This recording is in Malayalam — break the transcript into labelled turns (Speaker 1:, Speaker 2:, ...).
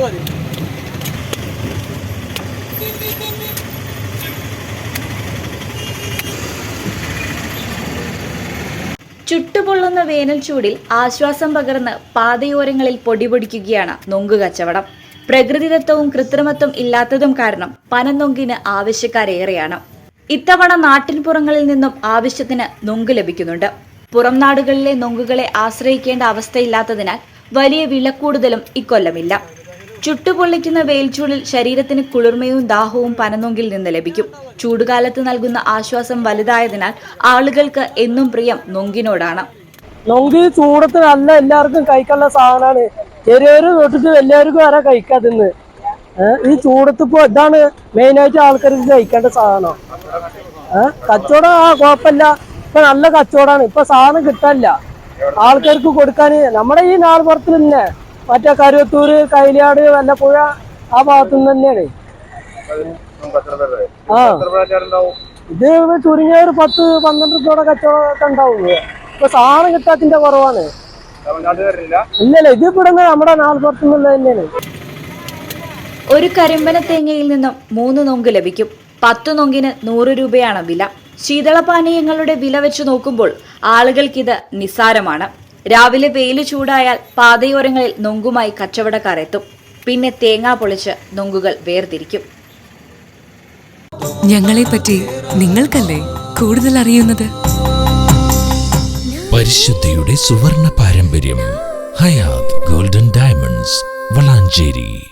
Speaker 1: ചുട്ടുപൊള്ളുന്ന വേനൽ ചൂടിൽ ആശ്വാസം പകർന്ന് പാതയോരങ്ങളിൽ പൊടിപൊടിക്കുകയാണ് നൊങ്ക് കച്ചവടം. പ്രകൃതിദത്തവും കൃത്രിമത്വം ഇല്ലാത്തതും കാരണം പനനൊങ്കിന് ആവശ്യക്കാരേറെയാണ്. ഇത്തവണ നാട്ടിൻപുറങ്ങളിൽ നിന്നും ആവശ്യത്തിന് നൊങ്ക് ലഭിക്കുന്നുണ്ട്. പുറം നാടുകളിലെ നൊങ്കുകളെ ആശ്രയിക്കേണ്ട അവസ്ഥയില്ലാത്തതിനാൽ വലിയ വിലക്കൂടുതലും ഇക്കൊല്ലമില്ല. ചുട്ടുപൊള്ളിക്കുന്ന വെയിൽച്ചൂടിൽ ശരീരത്തിന് കുളിർമയും ദാഹവും പനനൊങ്കിൽ നിന്ന് ലഭിക്കും. ചൂടുകാലത്ത് നൽകുന്ന ആശ്വാസം വലുതായതിനാൽ ആളുകൾക്ക് എന്നും പ്രിയം നൊങ്കിനോടാണ്.
Speaker 2: നൊങ്കി ചൂടത്ത് നല്ല എല്ലാവർക്കും കഴിക്കാനുള്ള സാധനമാണ്. ചെറിയൊരു തൊട്ടിട്ട് എല്ലാവർക്കും വരെ കഴിക്കാതിന്ന് ഈ ചൂടത്ത് ഇപ്പൊ ഇതാണ് മെയിനായിട്ട് ആൾക്കാർക്ക് കഴിക്കേണ്ട സാധനം. കച്ചവടം ആ കുഴപ്പമില്ല. ഇപ്പൊ നല്ല കച്ചവടമാണ്. ഇപ്പൊ സാധനം കിട്ടാനില്ല. ആൾക്കാർക്ക് കൊടുക്കാൻ നമ്മുടെ ഈ നാൾപ്പുറത്ത് തന്നെ മറ്റേ കരുവത്തൂര് കൈലിയാട് വല്ലപ്പുഴ ആ ഭാഗത്തു നിന്ന് തന്നെയാണ്. ആ. ഇത് ചുരുങ്ങിയ ഒരു പത്ത് പന്ത്രണ്ട് കച്ചവടം കച്ചവടമൊക്കെ ഉണ്ടാവും. ഇപ്പൊ സാധനം കിട്ടാത്തിന്റെ കുറവാണ്. ഇല്ലല്ല ഇത് ഇവിടെ നമ്മുടെ നാൽപ്പുറത്തു നിന്നുള്ളത് തന്നെയാണ്.
Speaker 1: ഒരു കരിമ്പന തേങ്ങയിൽ നിന്നും മൂന്ന് നൊങ്ക് ലഭിക്കും. പത്ത് നൊങ്കിന് നൂറ് രൂപയാണ് വില. ശീതളപാനീയങ്ങളുടെ വില വെച്ച് നോക്കുമ്പോൾ ആളുകൾക്കിത് നിസ്സാരമാണ്. രാവിലെ വെയിൽ ചൂടായാൽ പാതയോരങ്ങളിൽ നൊങ്കുമായി കച്ചവടക്കാർ എത്തും. പിന്നെ തേങ്ങ പൊളിച്ച് നൊങ്കുകൾ വേർതിരിക്കും.
Speaker 3: ഞങ്ങളെ പറ്റി നിങ്ങൾക്കല്ലേ കൂടുതൽ അറിയുന്നത്?
Speaker 4: പരിശുദ്ധിയുടെ സുവർണ പാരമ്പര്യം ഹയാത് ഗോൾഡൻ ഡയമണ്ട്സ് വളാഞ്ചേരി.